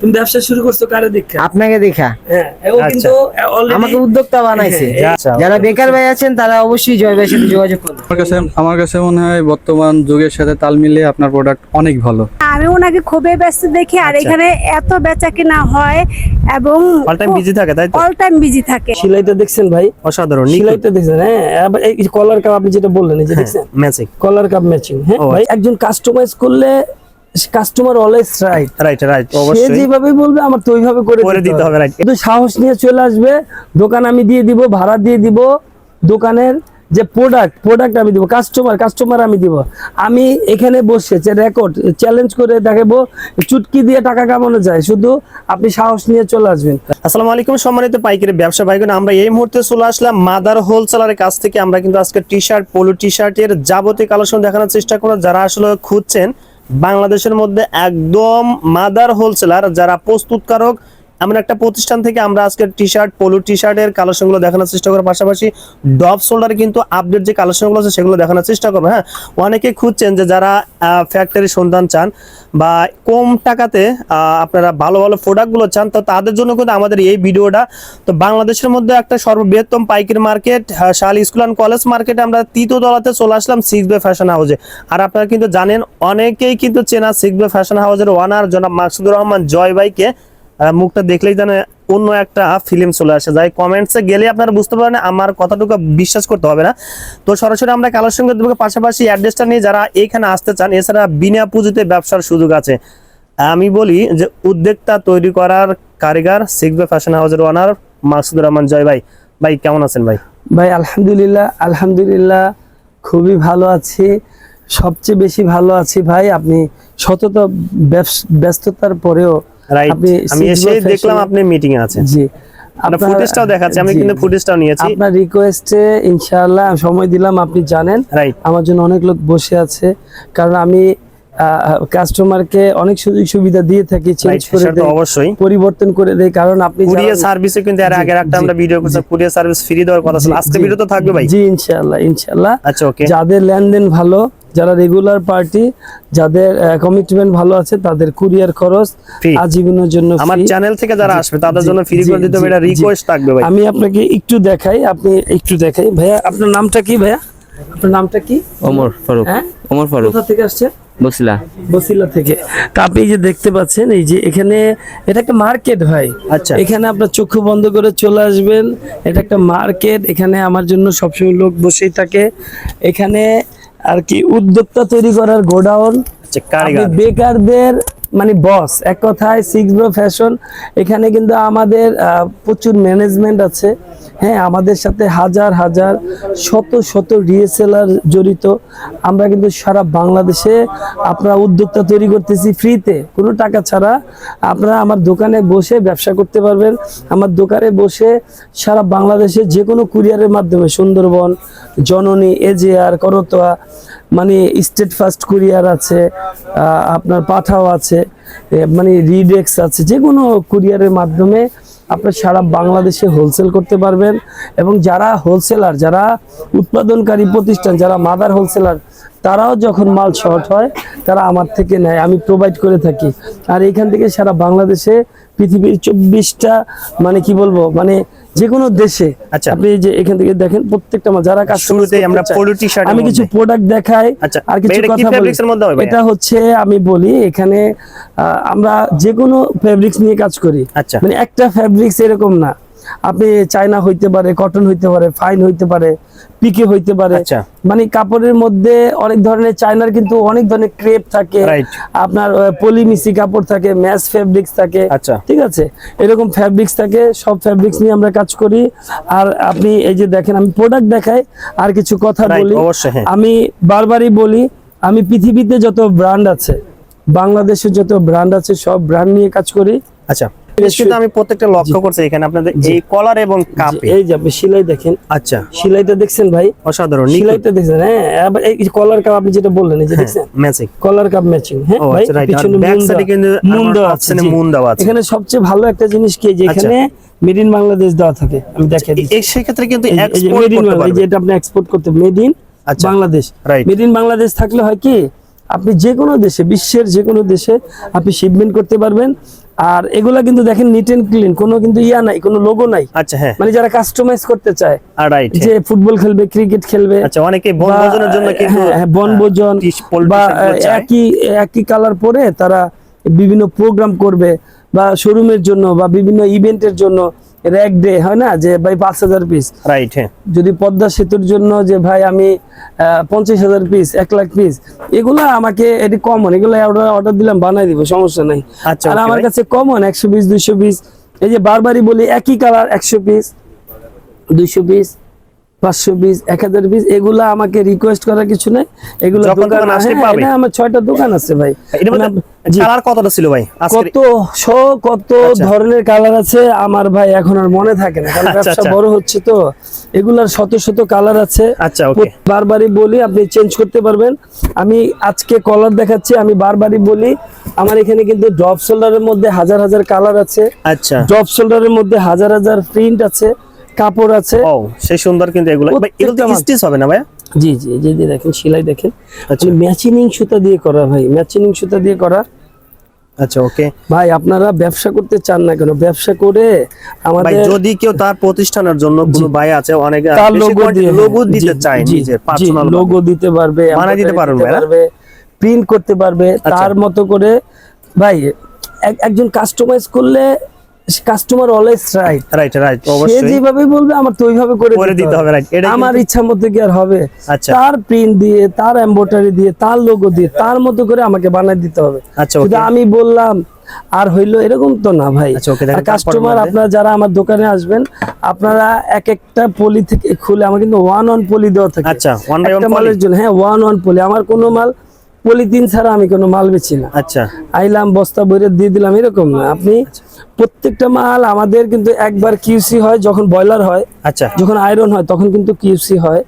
তুমি ব্যবসা শুরু করছ কারে দেখা? আপনাকে দেখা। হ্যাঁ আচ্ছা। আমাকে উদ্যোক্তা বানাইছে। হ্যাঁ, আচ্ছা, যারা বেকার ভাই আছেন তারা অবশ্যই জয় ভাইয়ের সাথে যোগাযোগ করবেন আমার কাছে আমার কাছে মনে হয় বর্তমান যুগের সাথে তাল মিলিয়ে আপনার প্রোডাক্ট অনেক ভালো। আমি ওনাকে খুবই ব্যস্ত দেখি আর আচ্ছা। এখানে এত বেচা কিনা হয় এবং অল টাইম বিজি থাকে তাই তো? অল টাইম বিজি থাকে। সেলাইটা দেখছেন ভাই? অসাধারণ সেলাইটা দেখছেন হ্যাঁ এই কলার কাপ আপনি যেটা বললেন এই যে দেখছেন? ম্যাজিক কলার কাপ ম্যাচিং হ্যাঁ ভাই একজন কাস্টমাইজ করলে customer always right right right সে অবশ্যই। যেভাবে বলবে আমার তো ওইভাবে করে করে দিতে হবে, right. কিন্তু সাহস নিয়ে চলে আসবে। দোকান আমি দিয়ে দিব ভাড়া দিয়ে দিব দোকানের যে প্রোডাক্ট প্রোডাক্ট আমি দিব কাস্টমার কাস্টমার আমি দিব। আমি এখানে বসে যে রেকর্ড চ্যালেঞ্জ করে দেখাবো চুটকি দিয়ে টাকা কামানো যায়। শুধু আপনি সাহস নিয়ে চলে আসবেন। আসসালামু আলাইকুম সম্মানিত পাইকারি ব্যবসা ভাইগণ আমরা এই মুহূর্তে চলে আসলাম মাদার হোলসেলারের কাছ থেকে। আমরা কিন্তু আজকে টি শার্ট পোলো টি শার্টের যাবতীয় কালেকশন দেখানোর চেষ্টা করব। যারা আসলে খুঁজছেন বাংলাদেশের মধ্যে একদম মাদার হোলসেলার যারা প্রস্তুতকারক এমন একটা প্রতিষ্ঠান থেকে আমরা আজকে টি শার্ট পোলো টি শার্টের কালেকশনগুলো দেখানোর চেষ্টা করার পাশাপাশি ডব শোল্ডারে কিন্তু আপডেট যে কালেকশনগুলো আছে, সেগুলো দেখানোর চেষ্টা করব হ্যাঁ? অনেকে খুঁজছেন যে যারা ফ্যাক্টরি সন্ধান চান বা কম টাকাতে আপনারা ভালো ভালো প্রোডাক্টগুলো চান, তো তাদের জন্য কিন্তু আমাদের এই ভিডিওটা। তো বাংলাদেশের মধ্যে একটা সর্ববৃহত্তম পাইকারি মার্কেট শাল স্কুল অ্যান্ড কলেজ মার্কেটে আমরা তৃতীয় তলাতে চলে আসলাম সিক্স বে ফ্যাশন হাউসে আর আপনারা কিন্তু জানেন, অনেকেই কিন্তু চেনা সিক্স বে ফ্যাশন হাউসের ওয়ানার জনাব মাকসুদুর রহমান জয় ভাইকে মুখটা দেখলেই যেন অন্য একটা ফিল্ম চলে আসে। যাই কমেন্টসে গেলে আপনারা বুঝতে পারেন আমার কথাটুকু বিশ্বাস করতে হবে না। তো সরাসরি আমরা কালেকশন করতে পারব পাশাপাশি অ্যাড্রেসটা নিয়ে যারা এখানে আসতে চান, এছাড়া বিনা পুঁজিতে ব্যবসার সুযোগ আছে। আমি বলি যে উদ্যোক্তা তৈরি করার কারিগর সিকবে ফ্যাশন হাউসের ওনার মাসুদুর রহমান জয় ভাই। ভাই, কেমন আছেন ভাই? ভাই, আলহামদুলিল্লাহ আলহামদুলিল্লাহ খুবই ভালো আছি। সবচেয়ে বেশি ভালো আছি ভাই, আপনি ব্যবস- ব্যস্ততার পরেও রাইট আমি এসে দেখলাম আপনি মিটিং এ আছেন। জি। আপনার আপনার- ফুটেজটাও দেখাচ্ছি আমি কিন্তু ফুটেজটাও নিয়েছি। আপনার রিকোয়েস্টে ইনশাআল্লাহ সময় দিলাম আপনি জানেন। রাইট আমার জন্য অনেক লোক বসে আছে কারণ আমি কাস্টমারকে অনেক সুযোগ সুবিধা দিয়ে থাকি চেঞ্জ করে দেই অবশ্যই। পরিবর্তন করে দেই কারণ আপনি কুরিয়ার সার্ভিসে কিন্তু এর জি, একটা আমরা ভিডিও করছি কুরিয়ার সার্ভিস ফ্রি দেওয়ার কথা ছিল। আজকে ভিডিও তো থাকবে ভাই। জি ইনশাআল্লাহ ইনশাআল্লাহ। আচ্ছা ওকে যাদের লেনদেন ভালো যারা রেগুলার পার্টি যাদের কমিটমেন্ট ভালো আছে তাদের কুরিয়ার খরচ আজীবনের জন্য আমার চ্যানেল থেকে যারা আসবে তাদের জন্য ফ্রি করে দিতে এটা রিকোয়েস্ট থাকবে ভাই। আমি আপনাকে একটু দেখাই আপনি একটু দেখাই। ভাইয়া আপনার নামটা কি ভাইয়া? আপনার নামটা কি? ওমর ফারুক। হ্যাঁ? ওমর ফারুক। কোথা থেকে আসছে? বসিলা। বসিলা থেকে। তা আপনি যে দেখতে পাচ্ছেন এই যে এখানে এটা একটা মার্কেট ভাই। আচ্ছা। এখানে আপনার চক্ষু বন্ধ করে চলে আসবেন। এটা একটা মার্কেট এখানে আমার জন্য সবসময় লোক বসেই থাকে। এখানে আর কি উদ্যোক্তা তৈরি করার গোডাউন। আচ্ছা বেকারদের মানে বস এক কথায় সিক্স ব্রো ফ্যাশন এখানে কিন্তু আমাদের প্রচুর ম্যানেজমেন্ট আছে। হ্যাঁ আমাদের সাথে হাজার হাজার, শত শত রিএসএলার জড়িত। আমরা কিন্তু সারা বাংলাদেশে আপনারা উদ্যোক্তা তৈরি করতেছি ফ্রিতে কোনো টাকা ছাড়া আপনারা আমার দোকানে বসে ব্যবসা করতে পারবেন। আমার দোকানে বসে সারা বাংলাদেশে যে কোনো কুরিয়ারের মাধ্যমে, সুন্দরবন, জননী এজেআর করতোয়া মানে স্টেট ফার্স্ট কুরিয়ার আছে আপনার পাঠাও আছে মানে রিডেক্স আছে যে কোনো কুরিয়ারের মাধ্যমে আপনার সারা বাংলাদেশে হোলসেল করতে পারবেন। এবং যারা হোলসেলার যারা উৎপাদনকারী প্রতিষ্ঠান, যারা মাদার হোলসেলার তারাও যখন মাল শর্ট হয় তারা আমার থেকে নেয় আমি প্রোভাইড করে থাকি আর এখান থেকে সারা বাংলাদেশে পৃথিবীর চব্বিশটা মানে কি বলব মানে যে কোনো দেশে আচ্ছা। আপনি যে এখান থেকে দেখেন প্রত্যেকটা মাল যারা কাজ আমরা t-shirt আমি কিছু প্রোডাক্ট দেখাই আচ্ছা, আর কিছু এটা কথা বলি? এটা হচ্ছে আমি বলি এখানে আহ, আমরা যে কোনো ফেব্রিক্স নিয়ে কাজ করি আচ্ছা। মানে একটা ফেব্রিক্স এরকম না আপনি চায়না হইতে পারে কটন হইতে পারে ফাইন হইতে পারে পিকে হইতে পারে। আচ্ছা। মানে কাপড়ের মধ্যে অনেক ধরনের চায়নার কিন্তু অনেক ধরনের ক্রেপ থাকে। আপনার পলিমিসি কাপড় থাকে ম্যাচ ফেব্রিক্স থাকে। আচ্ছা। ঠিক আছে? এরকম ফ্যাব্রিক্স থাকে সব ফ্যাব্রিক্স নিয়ে আমরা কাজ করি। আর আপনি এই যে দেখেন আমি প্রোডাক্ট দেখাই আর কিছু কথা বলি। হ্যাঁ। আমি বারবারই বলি আমি পৃথিবীতে যত ব্র্যান্ড আছে বাংলাদেশে যত ব্র্যান্ড আছে সব ব্র্যান্ড নিয়ে কাজ করি। আচ্ছা। কিন্তু আমি প্রত্যেকটা লক্ষ্য করছি এখানে আপনাদের এই কলার এবং কাপে এই যে আপনি সেলাই দেখেন। আচ্ছা। সেলাইটা দেখছেন ভাই? অসাধারণ সেলাইটা দেখছেন হ্যাঁ এই কলার কাপ আপনি যেটা বললেন এই যে দেখছেন? ম্যাজিক কলার কাপ ম্যাচিং হ্যাঁ ভাই right. আর পিছনে back side এ দেওয়া- কিন্তু আমার দেওয়া option আছে এ জি। দেওয়া আছে। এখানে সবচেয়ে ভালো একটা জিনিস কি যে এখানে মেড ইন বাংলাদেশ দেওয়া থাকে আমি দেখে দিচ্ছি। এই সেক্ষেত্রে কিন্তু এক্সপোর্ট করতে যেটা আপনি এক্সপোর্ট করতে মেড ইন আচ্ছা, বাংলাদেশ. মেড ইন বাংলাদেশ থাকলে হয় কি আপনি যে কোনো দেশে বিশ্বের যে কোনো দেশে আপনি শিপমেন্ট করতে পারবেন। আর এগুলা কিন্তু দেখেন নিট এন্ড ক্লিন কোনো কিন্তু ইয়া নাই কোনো লোগো নাই। আচ্ছা হ্যাঁ। মানে যারা কাস্টমাইজ করতে চায় রাইট যে ফুটবল খেলবে ক্রিকেট খেলবে আচ্ছা অনেকে বনভোজনের জন্য কিন্তু হ্যাঁ, হ্যাঁ, বনভোজন বা একই একই কালার পরে তারা বিভিন্ন প্রোগ্রাম করবে বা শোরুমের জন্য বা বিভিন্ন ইভেন্টের জন্য। র্যাক ডে হয় না? যে ভাই পাঁচ হাজার পিস রাইট হ্যাঁ। যদি পদ্মা সেতুর জন্য যে ভাই আমি পঞ্চাশ হাজার পিস এক লাখ পিস এগুলা আমাকে এটি কমন এগুলো অর্ডার দিলাম বানাই দিব সমস্যা নাই। আচ্ছা, আর আমার কাছে কমন একশো পিস দুইশো পিস এই যে বারবারই বলি একই কালার একশো পিস দুইশো পিস পাঁচশো পিস এক হাজার পিস এগুলা আমাকে রিকোয়েস্ট করার কিছু নাই। এগুলো দোকান হ্যাঁ, আমার ছয়টা দোকান আছে ভাই। মানে। কালার কতটা ছিল ভাই? কত শ কত আচ্ছা। ধরনের কালার আছে আমার ভাই এখন আর মনে থাকে না। কারণ আচ্ছা, ব্যবসা আচ্ছা। বড় হচ্ছে তো। এগুলার শত শত কালার আছে। আচ্ছা, বারবারই বলি আপনি চেঞ্জ করতে পারবেন। আমি আজকে কলার দেখাচ্ছি আমি বারবারই বলি আমার এখানে কিন্তু ড্রপ শোল্ডারের মধ্যে হাজার হাজার কালার আছে। আচ্ছা। ড্রপ শোল্ডারের মধ্যে হাজার হাজার প্রিন্ট আছে। কাপড় আছে। ও সেই সুন্দর কিন্তু এগুলো। এগুলো স্টিচ হবে না ভাই জি জি জি জি দেখেন সেলাই দেখেন। আচ্ছা। ম্যাচিনিং সুতা দিয়ে করা ভাই ম্যাচিনিং সুতা দিয়ে করা। আচ্ছা ওকে। ভাই আপনারা ব্যবসা করতে চান না কেন? ব্যবসা করে ভাই আমাদের যদি কেউ তার প্রতিষ্ঠানের জন্য কোনো ভাই আছে অনেক তার লোগো দিয়ে লোগো দিতে চায় নিজের পার্সোনাল লোগো দিতে পারবে বানায় দিতে না? প্রিন্ট করতে পারবে আচ্ছা। তার মতো করে। ভাই এক- একজন কাস্টমাইজ করলে customer always right right right সে যেভাবে বলবে আমার তো ওইভাবে করে করে দিতে হবে, right. এটা আমার ইচ্ছা মতো কি আর হবে? আচ্ছা। তার প্রিন্ট দিয়ে তার এমব্রয়ডারি দিয়ে তার লোগো দিয়ে তার মতো করে আমাকে দিতে হবে। আচ্ছা, okay. আমি বললাম আর হইল এরকম তো না ভাই। আচ্ছা, কাস্টমার তারপরের আপনারা যারা আমার দোকানে আসবেন আপনারা এক একটা পলি থেকে খুলে আমার কিন্তু ওয়ান ওয়ান পলি দেওয়া থাকে। আচ্ছা, one একটা মালের জন্য হ্যাঁ ওয়ান ওয়ান পলি। আমার কোনো মাল পলিথিন ছাড়া আমি কোনো মাল বেচি না। আচ্ছা। আইলাম বস্তা বইরে দিয়ে দিলাম এরকম না। আপনি প্রত্যেকটা মাল আমাদের কিন্তু একবার কিউসি হয় যখন বয়লার হয় আচ্ছা। যখন আয়রন হয় তখন কিন্তু কিউসি হয়।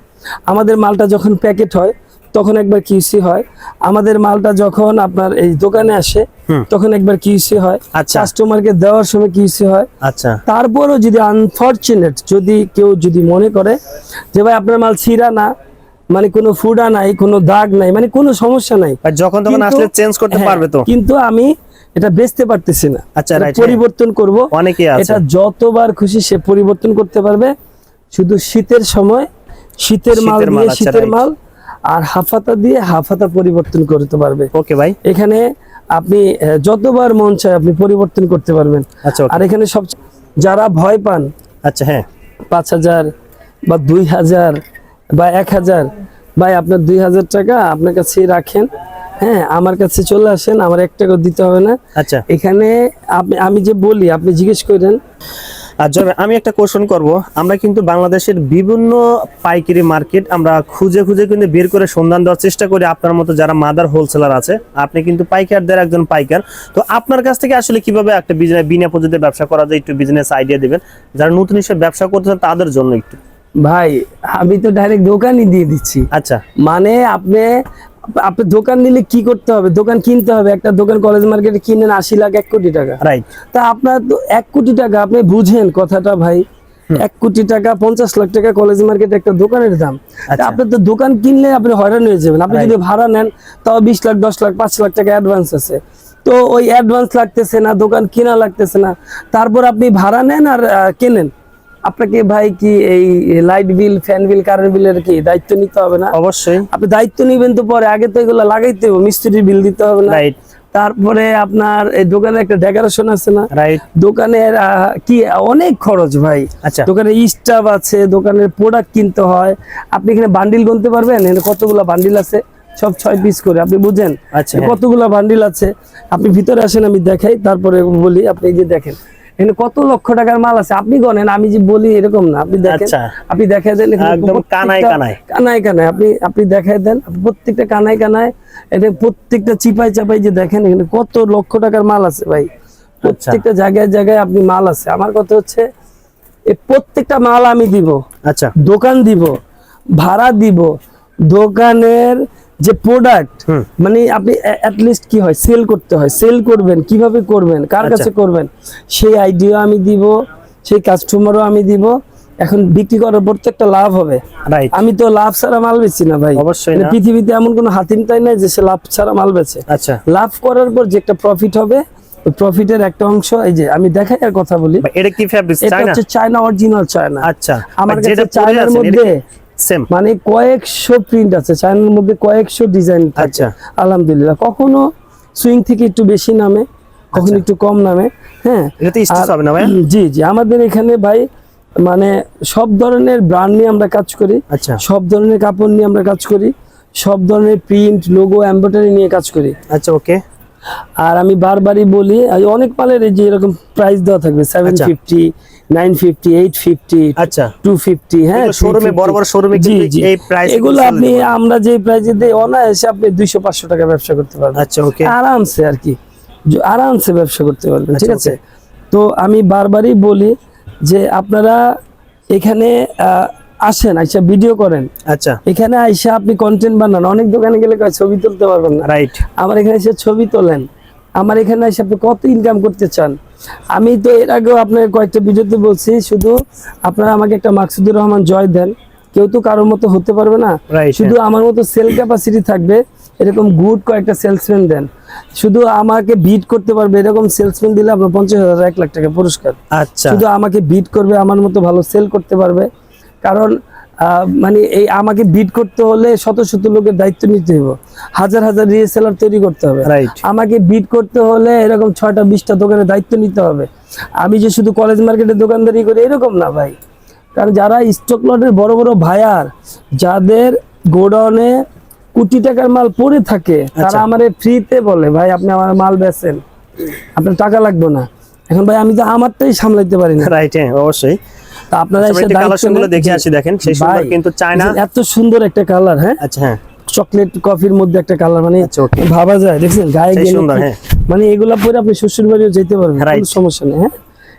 আমাদের মালটা যখন প্যাকেট হয় তখন একবার কিউসি হয়। আমাদের মালটা যখন আপনার এই দোকানে আসে তখন একবার কিউসি হয়। আচ্ছা। কাস্টমারকে দেওয়ার সময় কিউসি হয়। আচ্ছা। তারপরও যদি আনফরচুনেট যদি কেউ যদি মনে করে যে ভাই আপনার মাল ছিঁড়া না মানে কোনো ফুডা নাই কোনো দাগ নাই মানে কোনো সমস্যা নাই। যখন তখন আসলে চেঞ্জ করতে হ্যাঁ, পারবে তো? কিন্তু আমি এটা বেচতে পারতেছি না। আচ্ছা, পরিবর্তন করব। অনেকেই আছে। এটা যতবার খুশি সে পরিবর্তন করতে পারবে। শুধু শীতের সময় শীতের মাল শীতের মাল, দিয়ে আচ্ছা, শীতের মাল আর হাফাতা দিয়ে হাফাতা পরিবর্তন করতে পারবে। ওকে ভাই এখানে আপনি যতবার মন চায় আপনি পরিবর্তন করতে পারবেন। আচ্ছা, আর এখানে সব যারা ভয় পান আচ্ছা হ্যাঁ। পাঁচ হাজার বা দুই হাজার বা এক হাজার ভাই আপনার দুই হাজার টাকা আপনার কাছে রাখেন হ্যাঁ আমার কাছে চলে আসেন আমার এক টাকা দিতে হবে না। আচ্ছা। এখানে আপনি আমি যে বলি আপনি জিজ্ঞেস করেন। আর জনাব, আমি একটা কোশ্চেন করব। আমরা কিন্তু বাংলাদেশের বিভিন্ন পাইকারি মার্কেট আমরা খুঁজে খুঁজে কিন্তু বের করে সন্ধান দেওয়ার চেষ্টা করি আপনার মতো যারা মাদার হোলসেলার আছে। আপনি কিন্তু পাইকারদের একজন পাইকার। তো আপনার কাছ থেকে আসলে কীভাবে একটা বিজনেস বিনা পুঁজিতে ব্যবসা করা যায় একটু বিজনেস আইডিয়া দিবেন। যারা নতুন হিসেবে ব্যবসা করতেছেন তাদের জন্য একটু। ভাই আমি তো ডাইরেক্ট দোকানই দিয়ে দিচ্ছি। আচ্ছা। মানে আপনি আপনি দোকান নিলে কি করতে হবে? দোকান কিনতে হবে। একটা দোকান কলেজ মার্কেটে কিনেন আশি লাখ এক কোটি টাকা। রাইট তা আপনার তো এক কোটি টাকা আপনি বুঝেন কথাটা ভাই। এক কোটি টাকা পঞ্চাশ লাখ টাকা কলেজ মার্কেটে একটা দোকানের দাম। আচ্ছা। আপনি তো দোকান কিনলে আপনি হয়রান হয়ে যাবেন। আপনি যদি ভাড়া নেন তাও বিশ লাখ দশ লাখ পাঁচ লাখ টাকা অ্যাডভান্স আছে। তো ওই অ্যাডভান্স লাগতেছে না দোকান কিনা লাগতেছে না। তারপর আপনি ভাড়া নেন আর কেনেন। আপনাকে ভাই কি এই light bill fan bill current বিলের কি দায়িত্ব নিতে হবে না? অবশ্যই। আপনি দায়িত্ব নিবেন তো পরে আগে তো এগুলো লাগাইতে হবে মিস্ত্রির বিল দিতে হবে না। রাইট তারপরে আপনার এই দোকানে একটা ডেকোরেশন আছে না? রাইট দোকানের কি অনেক খরচ ভাই। আচ্ছা। দোকানের স্টাফ আছে দোকানের প্রোডাক্ট কিনতে হয়। আপনি এখানে বান্ডিল গুনতে পারবেন? কতগুলা বান্ডিল আছে? সব ছয় পিস করে আপনি বুঝেন? আচ্ছা। কতগুলা বান্ডিল আছে? আপনি ভিতরে আসেন আমি দেখাই তারপরে বলি আপনি এই যে দেখেন। এখানে কত লক্ষ টাকার মাল আছে? আপনি গনেন আমি যে বলি এরকম না। আপনি দেখেন আচ্ছা। আপনি দেখাই দেন একদম কানায় প্রত্যেকটা- কানায়। কানায়। কানায় আপনি আপনি দেখাই দেন প্রত্যেকটা কানায় কানায়। এটা প্রত্যেকটা চিপাই চাপাই যে দেখেন এখানে কত লক্ষ টাকার মাল আছে ভাই। প্রত্যেকটা জায়গায় জায়গায় আপনি মাল আছে। আমার কথা হচ্ছে এই প্রত্যেকটা মাল আমি দিব। আচ্ছা। দোকান দিব ভাড়া দিব। দোকানের যে প্রোডাক্ট মানে আপনি অ্যাটলিস্ট কি হয় সেল করতে হয়। সেল করবেন কীভাবে করবেন কার আচ্ছা। কাছে করবেন? সেই আইডিয়া আমি দিব সেই কাস্টমারও আমি দিব। এখন বিক্রি করার প্রত্যেকটা লাভ হবে। আমি তো লাভ ছাড়া মাল বেচি না ভাই। অবশ্যই মানে পৃথিবীতে এমন কোনো হাতিম তাই নাই যে সে লাভ ছাড়া মাল বেচে। আচ্ছা। লাভ করার পর যে একটা প্রফিট হবে প্রফিটের একটা অংশ এই যে আমি দেখাই আর কথা বলি। এটা কি ফ্যাব্রিক এটা হচ্ছে চায়না অরিজিনাল চায়না আচ্ছা। আমার কাছে চায়নার মধ্যে সেম মানে কয়েকশো প্রিন্ট আছে চায়নার মধ্যে কয়েকশো ডিজাইন আচ্ছা। আচ্ছা। আলহামদুলিল্লাহ। কখনো সুইং থেকে একটু বেশি নামে কখনো একটু কম নামে হ্যাঁ? জি জি। আমাদের এখানে ভাই মানে সব ধরনের ব্র্যান্ড নিয়ে আমরা কাজ করি। আচ্ছা। সব ধরনের কাপড় নিয়ে আমরা কাজ করি। সব ধরনের প্রিন্ট লোগো এমব্রয়ডারি নিয়ে কাজ করি। আচ্ছা ওকে আর আমি বারবারই বলি অনেক মালের এই যে এরকম প্রাইস দেওয়া থাকবে সেভেন আচ্ছা। Fifty nine fifty eight fifty two fifty এগুলো showroom এ, 350 বড় বড় showroom এ জি কিন্তু জি। এই price এ এগুলো sell আপনি আমরা যে দিই অনায়াসে আপনি দুইশো পাঁচশো টাকা ব্যবসা করতে পারবেন। আচ্ছা ওকে আরামসে আর কি। আরামসে ব্যবসা করতে পারবেন ঠিক আচ্ছা, আছে? তো আমি বারবারই বলি যে আপনারা এখানে আসেন আইসা ভিডিও করেন। আচ্ছা। এখানে আইসা আপনি কন্টেন্ট বানান। অনেক দোকানে গেলে ছবি তুলতে পারবেন না। রাইট আমার এখানে এসে ছবি তোলেন। আমার এখানে এসে আপনি কত ইনকাম করতে চান? আমি তো এর আগেও আপনার কয়েকটা ভিডিওতে বলছি শুধু আপনারা আমাকে একটা মাকসুদুর রহমান জয় দেন। কেউ তো কারোর মতো হতে পারবে না। শুধু আমার মতো সেল ক্যাপাসিটি থাকবে এরকম গুড কয়েকটা সেলসম্যান দেন। শুধু আমাকে বিট করতে পারবে এরকম সেলসম্যান দিলে আপনার পঞ্চাশ হাজার এক লাখ টাকা পুরস্কার। আচ্ছা। শুধু আমাকে বিট করবে আমার মতো ভালো সেল করতে পারবে। কারণ মানে এই আমাকে বিট করতে হলে শত শত লোকের দায়িত্ব নিতে হবে হাজার হাজার রিএসেলার তৈরি করতে হবে. আমাকে বিট করতে হলে এরকম ছয়টা বিশটা দোকানের দায়িত্ব নিতে হবে। আমি যে শুধু কলেজ মার্কেটে দোকানদারি করি এরকম না ভাই। কারণ যারা স্টক লটের বড় বড় ভায়ার যাদের গোডাউনে কোটি টাকার মাল পড়ে থাকে তারা আচ্ছা। আমারে ফ্রিতে বলে ভাই আপনি আমার মাল বেচেন। আপনার টাকা লাগবে না। এখন ভাই আমি তো আমারটাই সামলাইতে পারি না। রাইট হ্যাঁ অবশ্যই। আপনারা আচ্ছা, এসে একটু দায়িত্ব কালেকশনগুলো নেন। দেখে আসি দেখেন সেই সুন্দর কিন্তু চায়না। এত সুন্দর একটা কালার হ্যাঁ? আচ্ছা হ্যাঁ। চকলেট কফির মধ্যে একটা কালার মানে ভাবা যায় দেখছেন? গায়ে গেলে কি- এগুলা পরে আপনি শ্বশুর বাড়িও যেতে পারবেন. কোনো সমস্যা নেই হ্যাঁ?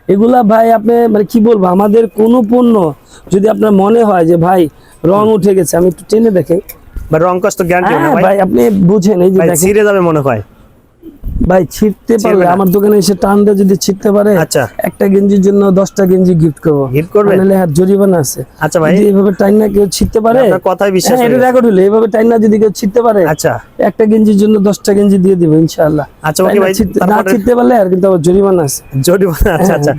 এগুলা ভাই আপনি মানে কি বলব আমাদের কোনো পণ্য যদি আপনার মনে হয় যে ভাই রং উঠে গেছে আমি একটু টেনে দেখে। বা রং কষ্ট গ্যারান্টি হ্যাঁ, ভাই। আপনি বুঝেন এই যে ছিঁড়ে যাবে মনে হয়। ভাই ছিটতে পারলে আমার দোকানে এসে টান দিয়ে যদি ছিটতে পারে আচ্ছা। একটা গেঞ্জির জন্য দশটা গেঞ্জি গিফট করব। Gift করবেন? নাহলে হাত জরিমানা আছে। আচ্ছা ভাই। এইভাবে টাইন না কেউ ছিটতে পারে কথায় বিশ্বাস হ্যাঁ, এটা রেকর্ড হলো এইভাবে টাইন না যদি কেউ ছিটতে পারে আচ্ছা। একটা গেঞ্জির জন্য দশটা গেঞ্জি দিয়ে দিবো ইনশাআল্লাহ। আচ্ছা, ওকে ভাই, না ছিটতে পারলে আর কিন্তু আবার জরিমানা আছে। জরিমানা আচ্ছা হ্যাঁ, আচ্ছা।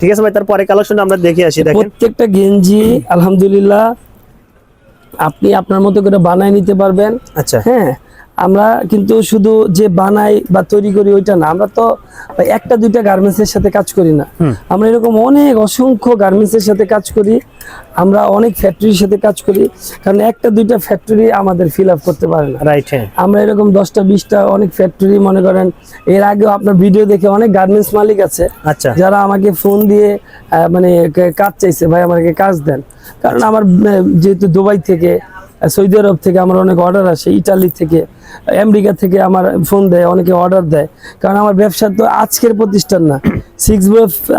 ঠিক আছে ভাই তারপরে কালেকশন আমরা দেখে আসি দেখেন। প্রত্যেকটা গেঞ্জি আলহামদুলিল্লাহ আপনি আপনার মতো করে বানায় নিতে পারবেন। আচ্ছা। হ্যাঁ আমরা কিন্তু শুধু যে বানাই বা তৈরি করি ওইটা না আমরা তো একটা দুইটা গার্মেন্টসের সাথে কাজ করি না। আমরা এরকম অনেক অসংখ্য গার্মেন্টসের সাথে কাজ করি আমরা অনেক ফ্যাক্টরির সাথে কাজ করি কারণ একটা দুইটা ফ্যাক্টরি আমাদের ফিল আপ করতে পারে না। রাইট হ্যাঁ। আমরা এরকম দশটা বিশটা অনেক ফ্যাক্টরি মনে করেন এর আগেও আপনার ভিডিও দেখে অনেক গার্মেন্টস মালিক আছে আচ্ছা। যারা আমাকে ফোন দিয়ে মানে কাজ চাইছে ভাই আমাকে কাজ দেন। কারণ আমার যেহেতু দুবাই থেকে সৌদি আরব থেকে আমার অনেক অর্ডার আসে ইটালি থেকে আমেরিকা থেকে আমার ফোন দেয় অনেকে অর্ডার দেয়। কারণ আমার ব্যবসা তো আজকের প্রতিষ্ঠান না। সিক্স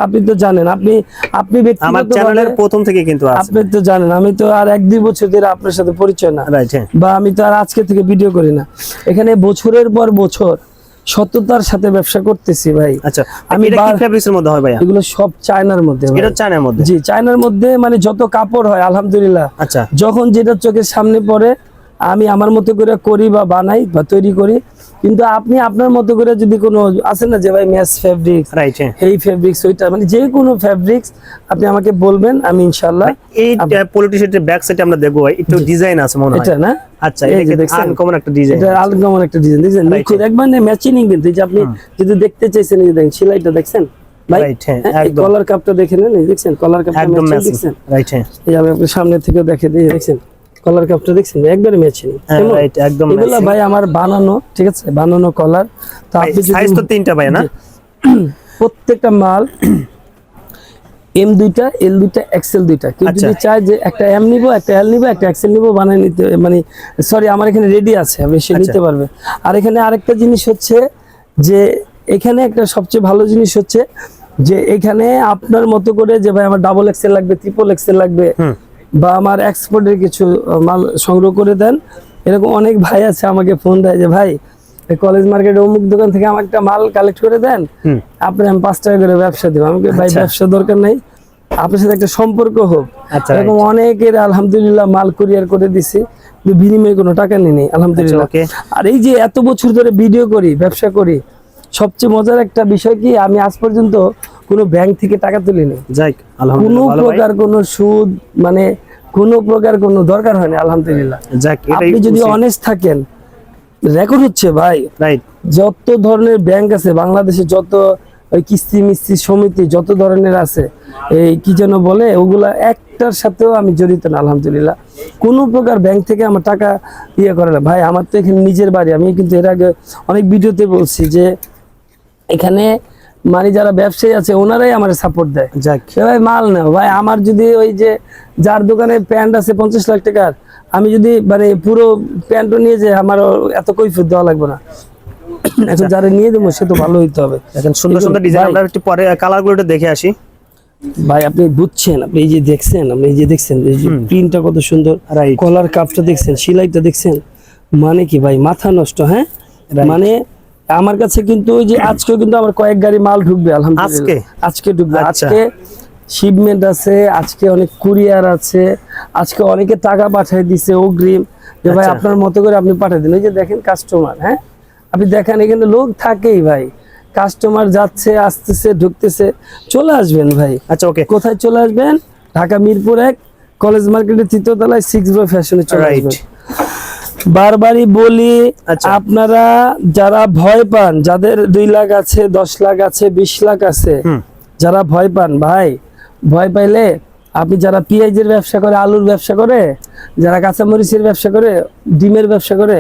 আপনি তো জানেন আপনি আপনি আমার চ্যানেলের প্রথম থেকে কিন্তু আপনি তো জানেন আমি তো আর এক দুই বছর ধরে আপনার সাথে পরিচয় না। হ্যাঁ। বা আমি তো আর আজকে থেকে ভিডিও করি না। এখানে বছরের পর বছর সততার সাথে ব্যবসা করতেছি ভাই। আচ্ছা আমি আমি এটা কি ফেব্রিক্সের মধ্যে হয় ভাই এগুলো সব চায়নার মধ্যে এটা চায়নার মধ্যে? জি চায়নার মধ্যে মানে যত কাপড় হয় আলহামদুলিল্লাহ। আচ্ছা। যখন যেটা চোখের সামনে পড়ে আমি আমার মতো করে করি বা বানাই বা তৈরি করি। কিন্তু আপনি আপনার মতো করে যদি কোনো আছে না যে ভাই ম্যাচ ফেব্রিক্স রাইট হ্যাঁ। এই ফেব্রিক্স ওইটা মানে যে কোনো ফেব্রিক্স আপনি আমাকে বলবেন আমি ইনশাল্লাহ এই পলিটি পলিটিশিয়ানের ব্যাক সাইডে আমরা দেখব। ভাই, একটু ডিজাইন আছে মনে হয়। এটা না? আচ্ছা? আনকমন একটা ডিজাইন এটা আলগামন একটা ডিজাইন দেখছেন? Right. নিখুঁত একবার ম্যাচিং কিন্তু এই যে আপনি যদি দেখতে চাইছেন এই দেখেন সেলাইটা দেখছেন? হ্যাঁ, হ্যাঁ। কলার কাপটা দেখে নেন দেখছেন কলার কাপটা দেখছেন? রাইট হ্যাঁ। এই আমি আপনার সামনে থেকে দেখে দিই দেখছেন? কলার কাপটা দেখছেন? একবারে ম্যাচিং একদম এগুলো ভাই আমার বানানো ঠিক আছে? বানানো কলার তো আপনি সাইজ তো তিনটা ভাই না? প্রত্যেকটা মাল এম দুইটা এল দুইটা এক্সেল দুইটা। কেউ যদি আচ্ছা। চায় যে একটা এম নিব একটা এল নিব একটা এক্সেল নিব বানায় নিতে মানে সরি আমার এখানে রেডি আছে আমি সে আচ্ছা। নিতে পারবে। আর এখানে আরেকটা জিনিস হচ্ছে যে এখানে একটা সবচেয়ে ভালো জিনিস হচ্ছে যে এখানে আপনার মতো করে যে ভাই আমার ডাবল এক্সেল লাগবে ট্রিপল এক্সেল লাগবে বা আমার এক্সপোর্টের কিছু মাল সংগ্রহ করে দেন। এরকম অনেক ভাই আছে আমাকে ফোন দেয় যে ভাই কলেজ মার্কেট অমুক দোকান থেকে আমার একটা মাল কালেক্ট করে দেন। আপনি আমি পাঁচ টাকা করে ব্যবসা দেবো। আমাকে ভাই আচ্ছা। ব্যবসা দরকার নাই। আপনার সাথে একটা সম্পর্ক হোক। আচ্ছা, এরকম অনেকের আলহামদুলিল্লাহ মাল কুরিয়ার করে দিছি বিনিময়ে কোনো টাকা নেই আলহামদুলিল্লাহ। আচ্ছা, আর এই যে এত বছর ধরে ভিডিও করি ব্যবসা করি সবচেয়ে মজার একটা বিষয় কি আমি আজ পর্যন্ত কোনো ব্যাংক থেকে টাকা তুলিনি যাই কোনো। প্রকার কোনো সুদ মানে কোনো প্রকার কোনো দরকার হয়নি আলহামদুলিল্লাহ। যাক আপনি যদি অনেস্ট থাকেন রেকর্ড হচ্ছে ভাই। রাইট যত ধরনের ব্যাংক আছে বাংলাদেশে যত ওই কিস্তি মিস্তি সমিতি যত ধরনের আছে এই কি যেন বলে ওগুলা একটার সাথেও আমি জড়িত না আলহামদুলিল্লাহ। কোনো প্রকার ব্যাংক থেকে আমার টাকা ইয়ে করে না। ভাই আমার তো এখানে নিজের বাড়ি আমি কিন্তু এর আগে অনেক ভিডিওতে বলছি যে এখানে মানে যারা ব্যবসায়ী আছে ওনারাই আমার সাপোর্ট দেয়। যাক। ভাই মাল নাও। ভাই আমার যদি ওই যে যার দোকানে প্যান্ট আছে পঞ্চাশ লাখ টাকার আমি যদি মানে পুরো প্যান্টও নিয়ে যে আমার এত কৈফিয়ত দেওয়া লাগবে না এখন যারা নিয়ে দেবো সে তো ভালো হইতে হবে। দেখেন সুন্দর সুন্দর ডিজাইন আমরা একটু পরে কালারগুলো একটু দেখে আসি। ভাই আপনি বুঝছেন আপনি এই যে দেখছেন আপনি এই যে দেখছেন এই যে প্রিন্টটা কত সুন্দর. কলার কাপটা দেখছেন সেলাইটা দেখছেন মানে কি ভাই মাথা নষ্ট হ্যাঁ? মানে আমার কাছে কিন্তু ওই যে আজকে কিন্তু আমার কয়েক গাড়ি মাল ঢুকবে আলহামদুলিল্লাহ। আজকে? আজকে ঢুকবে। আচ্ছা। আজকে শিপমেন্ট আছে আজকে অনেক কুরিয়ার আছে আজকে অনেকে টাকা পাঠিয়ে দিছে অগ্রিম। যে ভাই আচ্ছা। আপনার মতো করে আপনি পাঠিয়ে দিন। ওই যে দেখেন কাস্টমার হ্যাঁ? আপনি দেখেন এখানে লোক থাকেই ভাই। কাস্টমার যাচ্ছে আসতেছে ঢুকতেছে। চলে আসবেন ভাই। আচ্ছা ওকে। কোথায় চলে আসবেন? ঢাকা মিরপুর এক কলেজ মার্কেটের তৃতীয় তলায় সিক্স বাই ফ্যাশনে চলে. আসবেন। বারবারই বলি আচ্ছা। আপনারা যারা ভয় পান যাদের দুই লাখ আছে দশ লাখ আছে বিশ লাখ আছে যারা ভয় পান ভাই ভয় পাইলে আপনি যারা পেঁয়াজের ব্যবসা করে আলুর ব্যবসা করে যারা কাঁচামরিচের ব্যবসা করে ডিমের ব্যবসা করে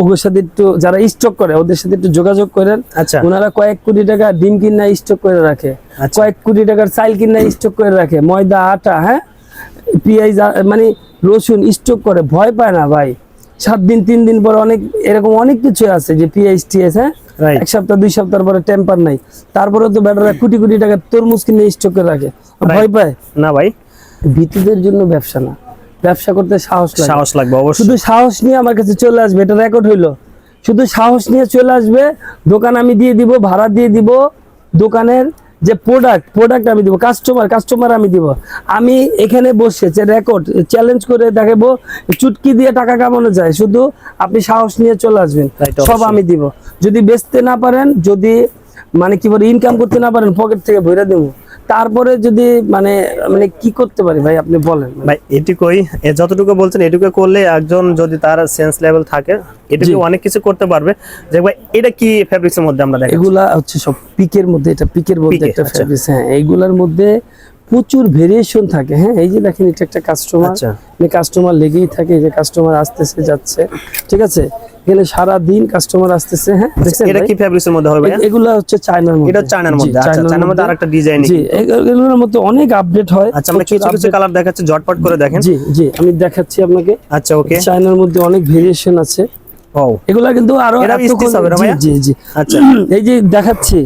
ওদের সাথে একটু যারা স্টক করে ওদের সাথে একটু যোগাযোগ করেন। আচ্ছা। ওনারা কয়েক কোটি টাকা ডিম কিনা স্টক করে রাখে। আচ্ছা। কয়েক কোটি টাকার চাল কিনা স্টক করে রাখে। ময়দা আটা হ্যাঁ? পেঁয়াজ মানে রসুন স্টক করে। ভয় পায় না ভাই। সাত দিন তিন দিন পর অনেক এরকম অনেক কিছু আছে যে পেঁয়াজ টিএস হ্যাঁ? এক সপ্তাহ দুই সপ্তাহ পরে টেম্পার নাই। তারপরে তো বেটারা কোটি কোটি টাকা তরমুজ কিনে স্টক করে রাখে। ভয় পায়। না ভাই। ভীতুদের জন্য ব্যবসা না। ব্যবসা করতে সাহস লাগে। সাহস লাগবে অবশ্যই। শুধু সাহস নিয়ে আমার কাছে চলে আসবে এটা রেকর্ড হইল। শুধু সাহস নিয়ে চলে আসবে দোকান আমি দিয়ে দিব ভাড়া দিয়ে দিব দোকানের যে প্রোডাক্ট প্রোডাক্ট আমি দিব কাস্টমার কাস্টমার আমি দিব। আমি এখানে বসে যে রেকর্ড চ্যালেঞ্জ করে দেখাবো চুটকি দিয়ে টাকা কামানো যায় শুধু আপনি সাহস নিয়ে চলে আসবেন সব আমি দিব। যদি বেচতে না পারেন যদি মানে কি বলে ইনকাম করতে না পারেন পকেট থেকে ভরে দেবো। তারপরে যদি মানে মানে কি করতে পারি ভাই? আপনি বলেন। ভাই এটুকুই যতটুকু বলছেন এটুকু করলে একজন যদি তার সেন্স লেভেল থাকে এটুকু অনেক কিছু করতে পারবে। যে ভাই এটা কি ফেব্রিক্সের মধ্যে আমরা দেখি এগুলা হচ্ছে সব পিকের মধ্যে এটা পিকের মধ্যে একটা ফেব্রিক্স হ্যাঁ এগুলার মধ্যে প্রচুর ভেরিয়েশন থাকে। হ্যাঁ এই যে দেখেন এটা একটা কাস্টমার আচ্ছা। কাস্টমার লেগেই থাকে এই যে কাস্টমার আসতেছে যাচ্ছে। ঠিক আছে? এখানে সারা দিন কাস্টমার আসতেছে হ্যাঁ? দেখছেন এটা কি ফ্যাব্রিক্স এর মধ্যে হবে ভাই এগুলা হচ্ছে চায়নার মধ্যে। এটা চায়নার মধ্যে। আচ্ছা চায়নার মধ্যে আরেকটা ডিজাইন জি এগুলোর মধ্যে অনেক আপডেট হয়। আচ্ছা আমরা কিছু কিছু কালার দেখাচ্ছি ঝটপট করে দেখেন। জি জি আমি দেখাচ্ছি আপনাকে। আচ্ছা ওকে চায়নার মধ্যে অনেক ভেরিয়েশন আছে। ও এগুলা কিন্তু আরও এতক্ষণ- stitch হবে ভাইয়া? জি জি। আচ্ছা। এই যে দেখাচ্ছি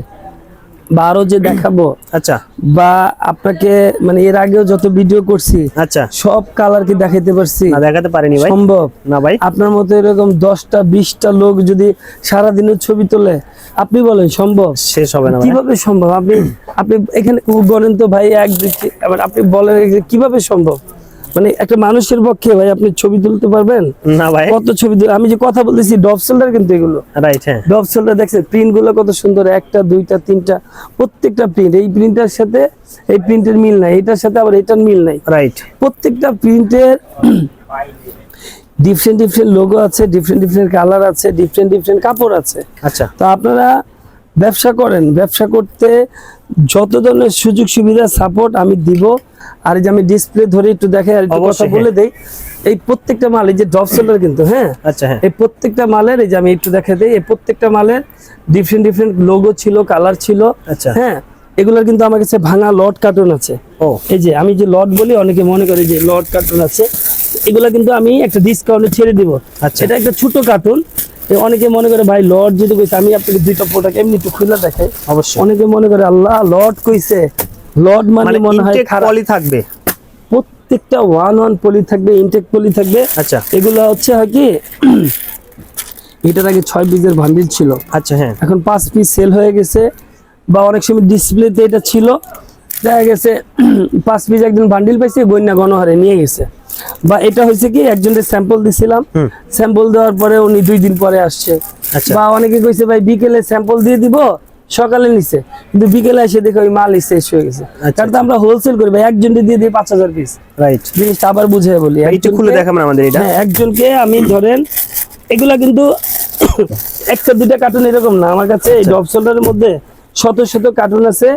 বা আরও যে দেখাবো আচ্ছা। বা আপনাকে মানে এর আগেও যত ভিডিও করছি আচ্ছা। সব কালার কি দেখাইতে পারছি। দেখাতে পারিনি ভাই। সম্ভব। না ভাই। আপনার মতো এরকম দশটা বিশটা লোক যদি সারাদিনের ছবি তোলে আপনি বলেন সম্ভব? শেষ হবে না কীভাবে সম্ভব? আপনি আপনি এখানে বলেন তো ভাই এক দুই আবার আপনি বলেন কীভাবে সম্ভব? মানে একটা মানুষের পক্ষে ভাই আপনি ছবি তুলতে পারবেন? না ভাই। কত ছবি তুলে আমি যে কথা বলতেছি ডব শোল্ডার কিন্তু এগুলো। রাইট হ্যাঁ। ডব শোল্ডার দেখছেন প্রিন্টগুলো কত সুন্দর একটা দুইটা তিনটা প্রত্যেকটা প্রিন্ট। এই প্রিন্টার সাথে এই প্রিন্টের মিল নাই এটার সাথে আবার এটার মিল নাই। রাইট প্রত্যেকটা প্রিন্টের ডিফারেন্ট ডিফারেন্ট লোগো আছে ডিফারেন্ট ডিফারেন্ট কালার আছে ডিফারেন্ট ডিফারেন্ট কাপড় আছে। আচ্ছা। তো আপনারা ব্যবসা করেন ব্যবসা করতে যত ধরনের সুযোগ সুবিধা সাপোর্ট আমি দিব। আর এই যে আমি ডিসপ্লে ধরে একটু দেখে আর কথা বলে দেই এই প্রত্যেকটা মাল এই যে ডব সেলার কিন্তু হ্যাঁ? আচ্ছা হ্যাঁ। এই প্রত্যেকটা মালের এই যে আমি একটু দেখে দিই এই প্রত্যেকটা মালের ডিফারেন্ট ডিফারেন্ট লোগো ছিল কালার ছিল আচ্ছা। হ্যাঁ? এগুলোর কিন্তু আমার কাছে ভাঙা লট কার্টুন আছে। ও। এই যে আমি যে লট বলি অনেকে মনে করে যে লট কার্টুন আছে। এগুলো কিন্তু আমি একটা ডিসকাউন্টে ছেড়ে দিব। আচ্ছা। এটা একটা ছোট কার্টুন অনেকে মনে করে ভাই লট যদি কইছে আমি আপনাকে দুইটা প্রোডাক্ট এমনি একটু খুলে দেখাই। অবশ্যই। অনেকে মনে করে আল্লাহ লট কইছে। লট মানে মানে মনে হয় পলি থাকবে। প্রত্যেকটা ওয়ান ওয়ান পলি থাকবে ইনটেক পলি থাকবে। আচ্ছা। এগুলো হচ্ছে হয় কি এটার আগে ছয় পিসের ভান্ডিল ছিল। আচ্ছা হ্যাঁ। এখন পাঁচ পিস সেল হয়ে গেছে বা অনেক সময় ডিসপ্লেতে এটা ছিল। দেখা গেছে পাঁচ পিস একদিন বান্ডিল পাইছে গন্যা গণহারে নিয়ে গেছে। বা এটা হয়েছে কি একজনের স্যাম্পল দিছিলাম। স্যাম্পল দেওয়ার পরে উনি দুই দিন পরে আসছে। আচ্ছা। বা অনেকে কইছে ভাই বিকেলে স্যাম্পল দিয়ে দিব সকালে নিছে। কিন্তু বিকেলে এসে দেখে ওই মাল শেষ হয়ে গেছে। আচ্ছা, কারণ তো আমরা হোলসেল করি ভাই একজনকে দিয়ে দিই পাঁচ হাজার পিস রাইট জিনিসটা আবার বুঝিয়ে বলি একটু খুলে দেখাবেন আমাদের এটা। হ্যাঁ একজনকে আমি ধরেন এগুলা কিন্তু একটা দুইটা কার্টুন এরকম না। আমার কাছে এই ডব সোল্ডারের মধ্যে শত শত কার্টুন আছে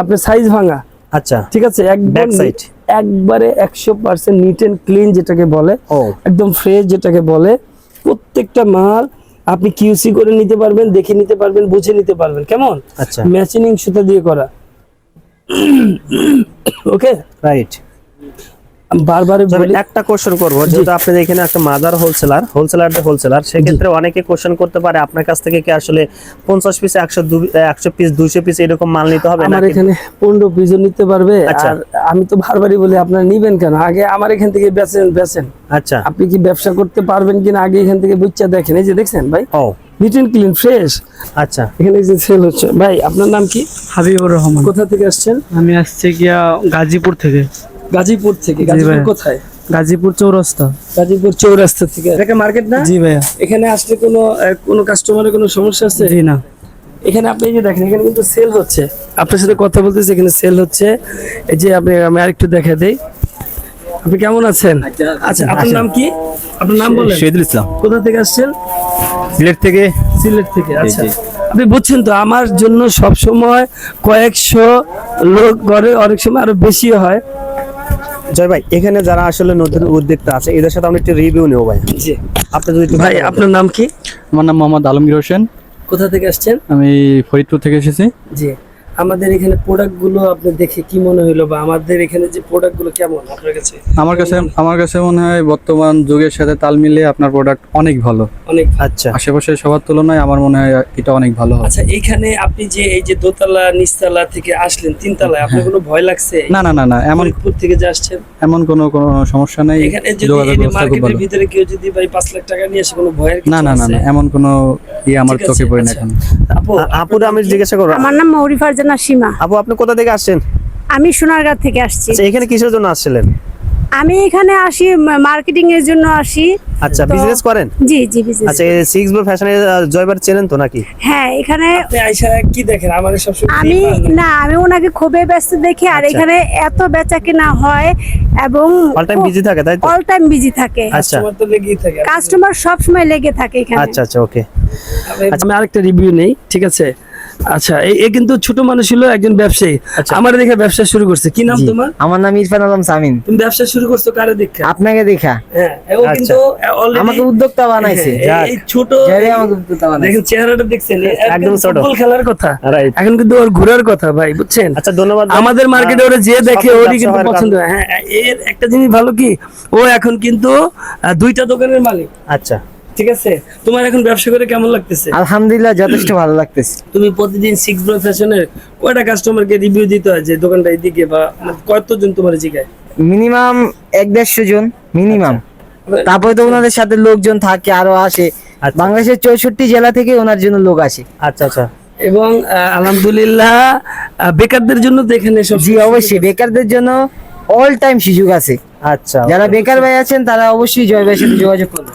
আপনার সাইজ ভাঙা। আচ্ছা। ঠিক আছে? এক ব্যাক side. একবারে একশো পার্সেন্ট নিট অ্যান্ড ক্লিন যেটাকে বলে একদম ফ্রেশ যেটাকে বলে। প্রত্যেকটা মাল আপনি কিউসি করে নিতে পারবেন দেখে নিতে পারবেন বুঝে নিতে পারবেন কেমন? আচ্ছা। ম্যাচিনিং সুতা দিয়ে করা। ওকে রাইট বারবার একটা কোশ্চেন করব যেহেতু আপনাদের এখানে একটা মাদার হোলসেলার হোলসেলার হোলসেলার সেক্ষেত্রে অনেকে কোশ্চেন করতে পারে আপনার কাছ থেকে কি আসলে পঞ্চাশ পিস একশো একশো পিস দুশো পিস এরকম মাল নিতে হবে আমার এখানে পনেরো পিসও নিতে পারবে আচ্ছা। আর আমি তো বারবারই বলি আপনারা নিবেন কেন? আগে আমার এখান থেকে বেচেন বেচেন। আচ্ছা। আপনি কি ব্যবসা করতে পারবেন কিনা আগে এখান থেকে বুচ্চা দেখেন। এই যে দেখছেন ভাই? ও। নিট ক্লিন ফ্রেশ আচ্ছা। এখানে যে সেল হচ্ছে। ভাই আপনার নাম কি? হাবিবুর রহমান। কোথা থেকে আসছেন? আমি আসছি গিয়া গাজীপুর থেকে। গাজীপুর থেকে গাজীপুর কোথায়? গাজীপুর চৌরাস্তা। গাজীপুর চৌরাস্তা থেকে। এটা মার্কেট না? জি ভাইয়া। এখানে আসলে কোনো কোনো কাস্টমারের কোনো সমস্যা আছে? জি না। এখানে আপনি এই যে দেখেন এখানে কিন্তু সেল হচ্ছে। আপনার সাথে কথা বলতেছি এখানে সেল হচ্ছে। এই যে আপনি আমি আরেকটু দেখা দেই। আপনি কেমন আছেন? আচ্ছা আপনার নাম কি? আপনার নাম বলেন। শহীদুল ইসলাম। কোথা থেকে আসছেন? সিলেট থেকে। সিলেট থেকে আচ্ছা। আপনি বুঝছেন তো আমার জন্য সব সময় কয়েকশো লোক ঘরে অনেক সময় আরও বেশিও হয়। জয় ভাই এখানে যারা আসলে নতুন উদ্যোক্তা আছে এদের সাথে আমরা একটু রিভিউ নেব ভাই। জি। আপনি যদি ভাই আপনার নাম কি? আমার নাম মোহাম্মদ আলমগীর হোসেন। কোথা থেকে আসছেন? আমি ফরিদপুর থেকে এসেছি। জি। আমাদের এখানে প্রোডাক্টগুলো আপনি দেখে কি মনে হলো বা আমাদের এখানে যে প্রোডাক্টগুলো কেমন আপনার কাছে? আমার কাছে আমার কাছে মনে হয় বর্তমান যুগের সাথে তাল মিলিয়ে আপনার প্রোডাক্ট অনেক ভালো। অনেক আচ্ছা। আশেপাশে সবার তুলনায় আমার মনে হয় এটা অনেক ভালো আচ্ছা এখানে আপনি যে এই যে দোতলা নিচতলা থেকে আসলেন তিনতলায় আপনার কোনো ভয় লাগছে? না না না না এমন ফরিদপুর থেকে যে আসছেন? এমন কোনো কোনো সমস্যা নেই। এখানে যদি মার্কেটের ভিতরে কেউ যদি ভাই পাঁচ লাখ টাকা নিয়ে আসে কোনো ভয়ের কিছু না না না না এমন কোনো ইয়ে আমার চোখে পড়ে না আচ্ছা। এখন। আপু আপুরা আমি জিজ্ঞাসা করব আমার নাম মৌরি ফারজানা সীমা আপু আপনি কোথা থেকে আসছেন? আমি সোনারগাঁ থেকে আসছি। আচ্ছা এখানে কিসের জন্য আসছিলেন? আমি এখানে আসি মার্কেটিং এর জন্য আসি। আচ্ছা বিজনেস করেন? জি জি বিজনেস আচ্ছা সিক্স জয়বার চেনেন তো নাকি? হ্যাঁ এখানে কি দেখেন? আমাদের সবসময় আমি না। আমি ওনাকে খুবই ব্যস্ত দেখি আর আচ্ছা। এখানে এত বেচা কেনা হয় এবং অল টাইম বিজি থাকে তাই তো? অল টাইম বিজি থাকে। আচ্ছা। কাস্টমার তো লেগেই থাকে। কাস্টমার সব সময় লেগে থাকে এখানে। আচ্ছা আচ্ছা ওকে আমি- আমি আরেকটা রিভিউ নেই ঠিক আছে? আচ্ছা এই- এ কিন্তু ছোট মানুষ ছিল একজন ব্যবসায়ী। আচ্ছা। আমার দেখে ব্যবসা শুরু করছে। কি নাম তোমার? আমার নাম ইরফান আলম সামিন। তুমি ব্যবসা শুরু করছ কারে দেখা? আপনাকে দেখা। হ্যাঁ ও আচ্ছা। কিন্তু already- আমাকে উদ্যোক্তা বানাইছে। হ্যাঁ, এই- ছোট যারে আমাকে উদ্যোক্তা বানাইছে। দেখেন চেহারাটা দেখছেন একদম ছোট। ফুটবল খেলার কথা. এখন কিন্তু ওর ঘোরার কথা ভাই বুঝছেন? আচ্ছা ধন্যবাদ আমাদের মার্কেটে ওরা যে দেখে ওরই কিন্তু পছন্দ। হ্যাঁ এর একটা জিনিস ভালো কি ও এখন কিন্তু দুইটা দোকানের মালিক। আচ্ছা। ঠিক আছে? তোমার এখন ব্যবসা করে কেমন লাগতেছে? আলহামদুলিল্লাহ যথেষ্ট ভালো লাগতেছে। তুমি প্রতিদিন সিক্স ব্রো ফ্যাশনের কয়টা কাস্টমারকে রিভিউ দিতে হয় যে দোকানটা এদিকে বা মানে কতজন তোমার জিগায়? মিনিমাম এক দেড়শো জন মিনিমাম তারপরে তো ওনাদের সাথে লোকজন থাকে আরও আসে। আচ্ছা। বাংলাদেশের চৌষট্টি জেলা থেকে ওনার জন্য লোক আসে। আচ্ছা আচ্ছা। এবং আলহামদুলিল্লাহ বেকারদের জন্য তো এখানে সব জি অবশ্যই। বেকারদের জন্য অল টাইম সুযোগ আছে। আচ্ছা যারা বেকার ভাই আছেন তারা অবশ্যই জয় ভাইয়ের সাথে যোগাযোগ করবেন